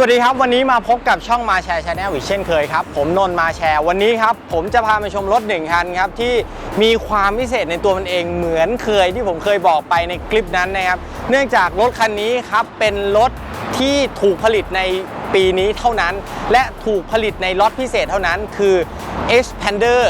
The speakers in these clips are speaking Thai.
วัสดีครับ วันนี้มาพบกับช่องมาแชร์ชาแนลอีกเช่นเคยครับ ผมนนท์มาแชร์วันนี้ครับ ผมจะพามาชมรถหนึ่งคันครับ ที่มีความพิเศษในตัวมันเองเหมือนเคยที่ผมเคยบอกไปในคลิปนั้นนะครับ เนื่องจากรถคันนี้ครับ เป็นรถที่ถูกผลิตในปีนี้เท่านั้น และถูกผลิตในล็อตพิเศษเท่านั้นคือ Expander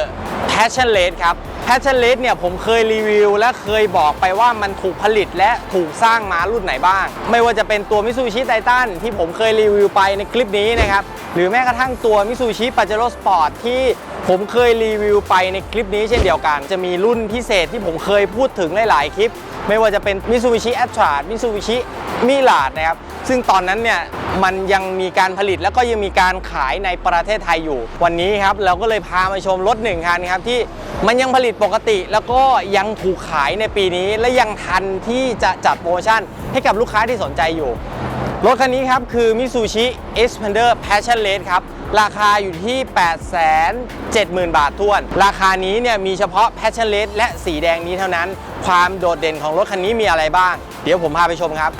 Passion Rate ครับ Passion r a t เนี่ยผมเคยรีวิว และเคยบอกไปว่ามันถูกผลิตและถูกสร้างมารุ่นไหนบ้าง ไม่ว่าจะเป็นตัว Mitsubishi Titan ที่ผมเคยรีวิวไปในคลิปนี้นะครับ หรือแม้กระทั่งตัว Mitsubishi Pajero Sport ที่ผมเคยรีวิวไปในคลิปนี้เช่นเดียวกัน จะมีรุ่นพิเศษที่ผมเคยพูดถึงหลาย ๆ คลิป ไม่ว่าจะเป็น Mitsubishi a t r a Mitsubishi m i r a นะครับ ซึ่งตอนนั้นเนี่ยมันยังมีการผลิตแล้วก็ยังมีการขายในประเทศไทยอยู่ วันนี้ครับเราก็เลยพามาชมรถหนึ่งคันครับที่มันยังผลิตปกติแล้วก็ยังถูกขายในปีนี้ และยังทันที่จะจัดโปรโมชั่น ให้กับลูกค้าที่สนใจอยู่รถคันนี้ครับคือ Mitsubishi Xpander Passion r a t ครับ ราคาอยู่ที่ 870,000 บาทท้วน ราคานี้เนี่ยมีเฉพาะ Passion r a t และสีแดงนี้เท่านั้น ความโดดเด่นของรถคันนี้มีอะไรบ้าง เดี๋ยวผมพาไปชมครับ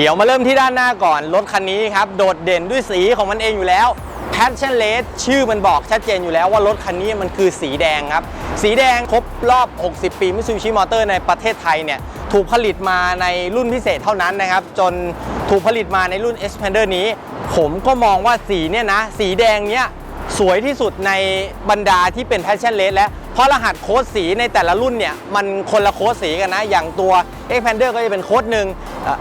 เดี๋ยวมาเริ่มที่ด้านหน้าก่อน รถคันนี้ครับ โดดเด่นด้วยสีของมันเองอยู่แล้ว Passion Red ชื่อมันบอกชัดเจนอยู่แล้วว่ารถคันนี้มันคือสีแดงครับ สีแดงครบรอบ 60 ปี Mitsubishi Motor ในประเทศไทยเนี่ยถูกผลิตมาในรุ่นพิเศษเท่านั้นนะครับ จนถูกผลิตมาในรุ่น Expander นี้ ผมก็มองว่าสีเนี่ยนะ สีแดงเนี้ยสวยที่สุดในบรรดาที่เป็น Passion Red แล้ว ราะรหัสโค้ดสีในแต่ละรุ่นเนี่ยมันคนละโค้ดสีกันนะ อย่างตัว x p a n d e r ก็จะเป็นโค้ดหนึ่ง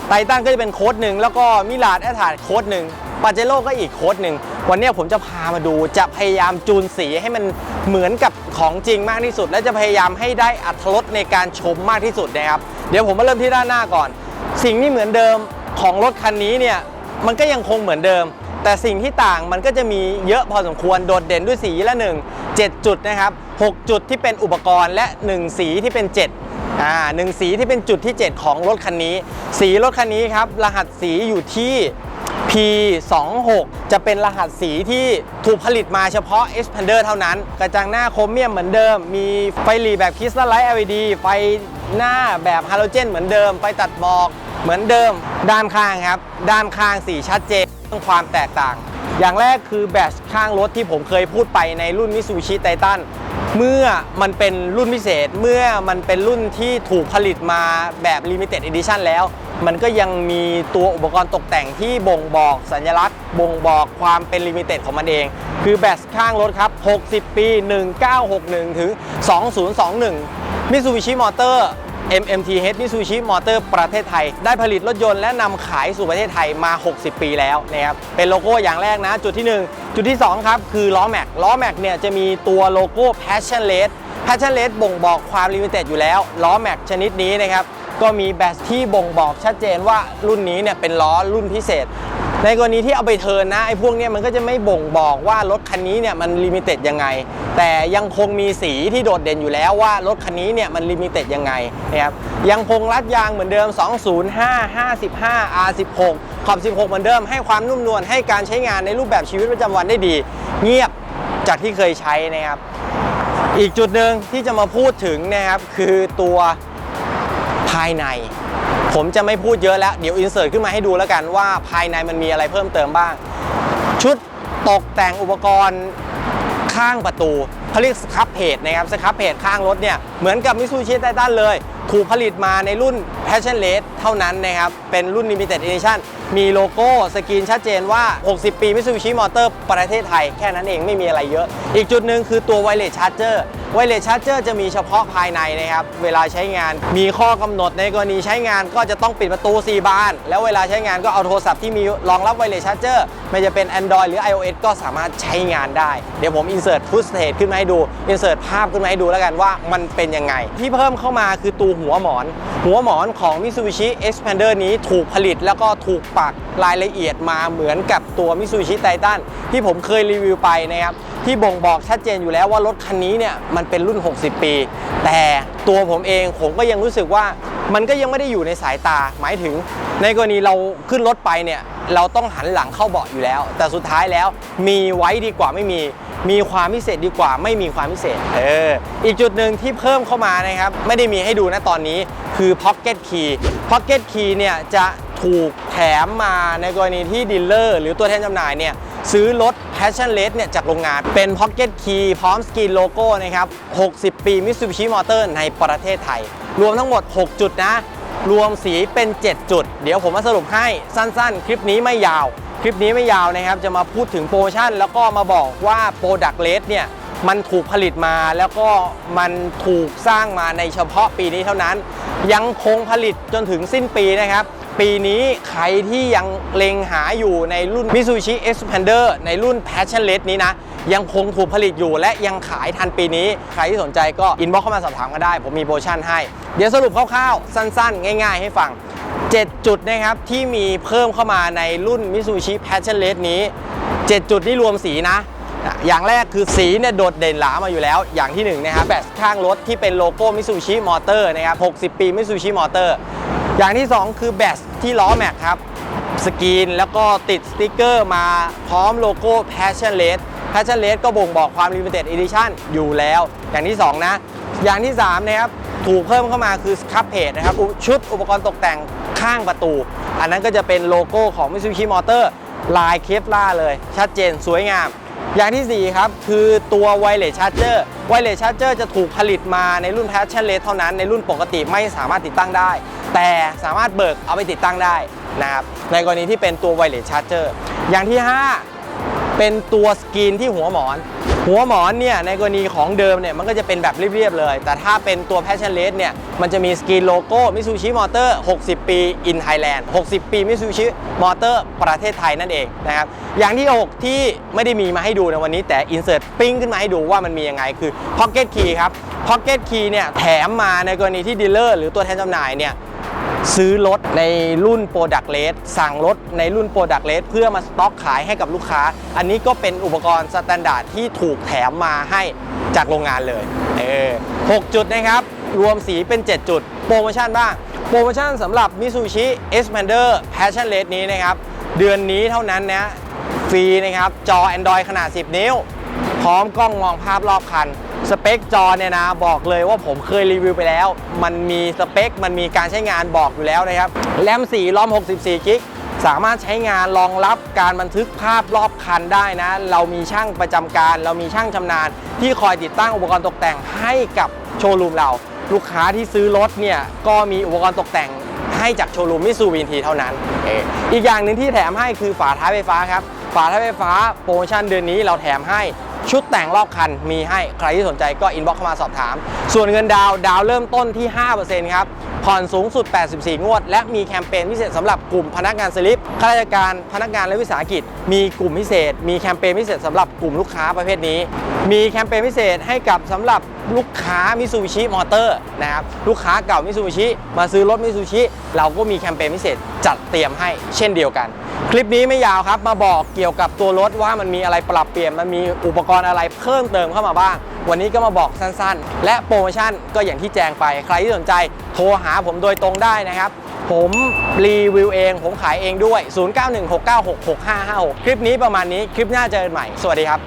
ไททันก็จะเป็นโค้ดหนึ่งแล้วก็มิลาดแอทาโค้ดหนึ่งปาเจโร่ก็อีกโค้ดหนึ่งวันนี้ผมจะพามาดูจะพยายามจูนสีให้มันเหมือนกับของจริงมากที่สุด และจะพยายามให้ได้อัตรสในการชมมากที่สุดนะครับเดี๋ยวผมมาเริ่มที่ด้านหน้าก่อน สิ่งที่เหมือนเดิมของรถคันนี้เนี่ยมันก็ยังคงเหมือนเดิม แต่สิ่งที่ต่างมันก็จะมีเยอะพอสมควรโดดเด่นด้วยสีละหนึ่ง7จุดนะครับ 6 จุดที่เป็นอุปกรณ์และ 1 สีที่เป็น 7 อ่าหนึ่งสีที่เป็นจุดที่ 7 ของรถคันนี้ สีรถคันนี้ครับ รหัสสีอยู่ที่ P26 จะเป็นรหัสสีที่ถูกผลิตมาเฉพาะ Expander เท่านั้น กระจังหน้าโครเมียมเหมือนเดิม มีไฟหลีแบบคริสตัลไลท์ LED ไฟหน้าแบบฮาโลเจนเหมือนเดิม ไฟตัดหมอกเหมือนเดิม ด้านข้างครับ ด้านข้างสีชัดเจน องความแตกต่าง อย่างแรกคือแบตข้างรถที่ผมเคยพูดไปในรุ่น Mitsubishi Titan เมื่อมันเป็นรุ่นพิเศษ เมื่อมันเป็นรุ่นที่ถูกผลิตมาแบบ Limited Edition แล้ว มันก็ยังมีตัวอุปกรณ์ตกแต่งที่บ่งบอกสัญลักษณ์ บ่งบอกความเป็นลิมิเต็ดของมันเอง คือแบตข้างรถครับ 60 ปี 1961 ถึง 2021 Mitsubishi Motor MMTH Mitsubishi Motor ประเทศไทย ได้ผลิตรถยนต์และนำขายสู่ประเทศไทยมา 60 ปีแล้วนะครับ เป็นโลโก้อย่างแรกนะ จุดที่ 1 จุดที่ 2 ครับคือล้อแม็ก ล้อแม็กเนี่ยจะมีตัวโลโก้ Passion Red Passion Red บ่งบอกความลิมิเต็ดอยู่แล้ว ล้อแม็กชนิดนี้นะครับ ก็มีแบตที่บ่งบอกชัดเจนว่ารุ่นนี้เนี่ยเป็นล้อรุ่นพิเศษ ในกรณีที่เอาไปเทินนะไอ้พวกเนี้ยมันก็จะไม่บ่งบอกว่ารถคันนี้เนี่ยมันลิมิเต็ดยังไง แต่ยังคงมีสีที่โดดเด่นอยู่แล้วว่ารถคันนี้เนี่ยมันลิมิเต็ดยังไงนะครับยังคงรัดยางเหมือนเดิม 205 55 R16 ขอบ 16 เหมือนเดิมให้ความนุ่มนวลให้การใช้งานในรูปแบบชีวิตประจำวันได้ดี เงียบจากที่เคยใช้นะครับอีกจุดหนึ่งที่จะมาพูดถึงนะครับคือตัวภายใน ผมจะไม่พูดเยอะแล้ว เดี๋ยวอินเสิร์ตขึ้นมาให้ดูแล้วกันว่าภายในมันมีอะไรเพิ่มเติมบ้าง ชุดตกแต่งอุปกรณ์ข้างประตูเขาเรียกสครับเพจนะครับสครับเพจข้างรถเนี่ยเหมือนกับมิซูชิไททันเลย ถูกผลิตมาในรุ่น Passion Red เท่านั้นนะครับ เป็นรุ่น Limited Edition มีโลโก้สกรีนชัดเจนว่า 60 ปี Mitsubishi Motor ประเทศไทย แค่นั้นเองไม่มีอะไรเยอะ อีกจุดหนึ่งคือตัว Wireless Charger ไวเลชั่นเจอร์จะมีเฉพาะภายในนะครับ เวลาใช้งานมีข้อกำหนดในกรณีใช้งานก็จะต้องปิดประตู 4 บาน แล้วเวลาใช้งานก็เอาโทรศัพท์ที่มีรองรับ Wireless Charger ไม่จะเป็น Android หรือ iOS ก็สามารถใช้งานได้ เดี๋ยวผม insert footage ขึ้นมาให้ดู insert ภาพขึ้นมาให้ดูแล้วกันว่ามันเป็นยังไง ที่เพิ่มเข้ามาคือตัวหัวหมอน หัวหมอนของ Mitsubishi Xpander นี้ถูกผลิตแล้วก็ถูกปักรายละเอียดมาเหมือนกับตัว Mitsubishi Titan ที่ผมเคยรีวิวไปนะครับ ที่บ่งบอกชัดเจนอยู่แล้วว่ารถคันนี้เนี่ยมันเป็นรุ่น 60 ปี แต่ตัวผมเองผมก็ยังรู้สึกว่ามันก็ยังไม่ได้อยู่ในสายตา หมายถึง ในกรณีเราขึ้นรถไปเนี่ยเราต้องหันหลังเข้าเบาะอยู่แล้ว แต่สุดท้ายแล้วมีไว้ดีกว่าไม่มี มีความพิเศษดีกว่า ไม่มีความพิเศษ เออ อีกจุดหนึ่งที่เพิ่มเข้ามานะครับ ไม่ได้มีให้ดูนะตอนนี้คือ Pocket Key Pocket Key เนี่ยจะถูกแถมมาในกรณีที่ดีลเลอร์หรือตัวแทนจำหน่ายเนี่ย ซื้อรถ Passion l e s เนี่ยจากโรงงานเป็น Pocket Key พร้อมสกรีนโลโก้นะครับ 60 ปี Mitsubishi Motor ในประเทศไทย รวมทั้งหมด 6 จุดนะ รวมสีเป็น 7 จุด เดี๋ยวผมมาสรุปให้สั้นๆ คลิปนี้ไม่ยาว คลิปนี้ไม่ยาวนะครับ จะมาพูดถึงโปรโมชั่น แล้วก็มาบอกว่า Product l e s เนี่ยมันถูกผลิตมาแล้วก็มันถูกสร้างมาในเฉพาะปีนี้เท่านั้น ยังคงผลิตจนถึงสิ้นปีนะครับ ปีนี้ใครที่ยังเล็งหาอยู่ในรุ่น Mitsubishi Xpander ในรุ่น Passionless นี้นะ ยังคงถูกผลิตอยู่และยังขายทันปีนี้ ใครที่สนใจก็อินบ็อกเข้ามาสอบถามก็ได้ ผมมีโปรโมชั่นให้ เดี๋ยวสรุปคร่าวๆ สั้นๆ ง่าย ๆ ให้ฟัง 7 จุดนะครับ ที่มีเพิ่มเข้ามาในรุ่น Mitsubishi Passionless นี้ 7 จุดนี่รวมสีนะอย่างแรกคือสีเนี่ยโดดเด่นหลามาอยู่แล้ว อย่างที่หนึ่งนะครับแบตข้างรถที่เป็นโลโก้ Mitsubishi Motor นะครับ60 ปี Mitsubishi Motor อย่างที่ 2 คือแบตที่ล้อแม็กครับสกรีนแล้วก็ติดสติกเกอร์มาพร้อมโลโก้ Passionless Passionless ก็บ่งบอกความ Limited Edition อยู่แล้ว อย่างที่ 2 นะ อย่างที่ 3 นะครับ ถูกเพิ่มเข้ามาคือสครับเพจนะครับ ชุดอุปกรณ์ตกแต่งข้างประตู อันนั้นก็จะเป็นโลโก้ของ Mitsubishi Motor ลายเคฟล่าเลย ชัดเจนสวยงาม อย่างที่ 4 ครับ คือตัว Wireless Charger Wireless Charger จะถูกผลิตมาในรุ่น Passionless เท่านั้นในรุ่นปกติไม่สามารถติดตั้งได้ แต่สามารถเบิกเอาไปติดตั้งได้นะครับ ในกรณีที่เป็นตัว Wireless Charger อย่างที่ 5 เป็นตัวสกรีนที่หัวหมอน หัวหมอนเนี่ยในกรณีของเดิมเนี่ยมันก็จะเป็นแบบเรียบๆเลย แต่ถ้าเป็นตัว Passionless เนี่ยมันจะมีสกรีนโลโก้ Mitsubishi Motor 60 ปี in Thailand 60 ปี Mitsubishi Motor ประเทศไทยนั่นเองนะครับ อย่างที่ 6 ที่ไม่ได้มีมาให้ดูในวันนี้แต่ insert ปิ้งขึ้นมาให้ดูว่ามันมียังไงคือ Pocket Key ครับ Pocket Key เนี่ยแถมมาในกรณีที่ดีลเลอร์หรือตัวแทนจำหน่ายเนี่ย ซื้อรถในรุ่น Product l e s สั่งรถในรุ่น Product l e s เพื่อมาสต็อกขายให้กับลูกค้า อันนี้ก็เป็นอุปกรณ์สแตนดาร์ดที่ถูกแถมมาให้จากโรงงานเลยเออ6จุดนะครับ รวมสีเป็น 7 จุด โปรโมชั่นบ้าง โปรโมชั่นสำหรับ Mitsubishi Xpander Passion l e s นี้นะครับ เดือนนี้เท่านั้นนะ ฟรีนะครับ จอ Android ขนาด 10 นิ้ว พร้อมกล้องมองภาพรอบคัน สเปคจอเนี่ยนะบอกเลยว่าผมเคยรีวิวไปแล้ว มันมีสเปค มันมีการใช้งานบอกอยู่แล้วนะครับแรม4ล้อม 64 กิกสามารถใช้งานรองรับการบันทึกภาพรอบคันได้นะ เรามีช่างประจำการ เรามีช่างชำนาญ ที่คอยติดตั้งอุปกรณ์ตกแต่งให้กับโชว์รูมเรา ลูกค้าที่ซื้อรถเนี่ยก็มีอุปกรณ์ตกแต่งให้จากโชว์รูมมิซูบินทีเท่านั้นเอออีกอย่างหนึ่งที่แถมให้คือฝาท้ายไฟฟ้าครับ ฝาท้ายไฟฟ้าโปรโมชั่นเดือนนี้เราแถมให้ ชุดแต่งรอบคันมีให้ใครที่สนใจก็อินบ็อกเข้ามาสอบถาม ส่วนเงินดาวดาวเริ่มต้นที่ 5%ครับผ่อนสูงสุด 84 งวด และมีแคมเปญพิเศษสำหรับกลุ่มพนักงานสลิปข้าราชการพนักงานและวิสาหกิจ มีกลุ่มพิเศษ มีแคมเปญพิเศษสำหรับกลุ่มลูกค้าประเภทนี้ มีแคมเปญพิเศษให้กับสำหรับ ลูกค้ามิซูบิชิมอเตอร์นะครับลูกค้าเก่ามิซูบิชิมาซื้อรถมิซูบิชิเราก็มีแคมเปญพิเศษจัดเตรียมให้เช่นเดียวกัน คลิปนี้ไม่ยาวครับมาบอกเกี่ยวกับตัวรถว่ามันมีอะไรปรับเปลี่ยนมันมีอุปกรณ์อะไรเพิ่มเติมเข้ามาบ้าง วันนี้ก็มาบอกสั้นๆ และโปรโมชั่นก็อย่างที่แจ้งไป ใครที่สนใจโทรหาผมโดยตรงได้นะครับผมรีวิวเอง ผมขายเองด้วย 0916966556 คลิปนี้ประมาณนี้ คลิปหน้าเจอกันใหม่ สวัสดีครับ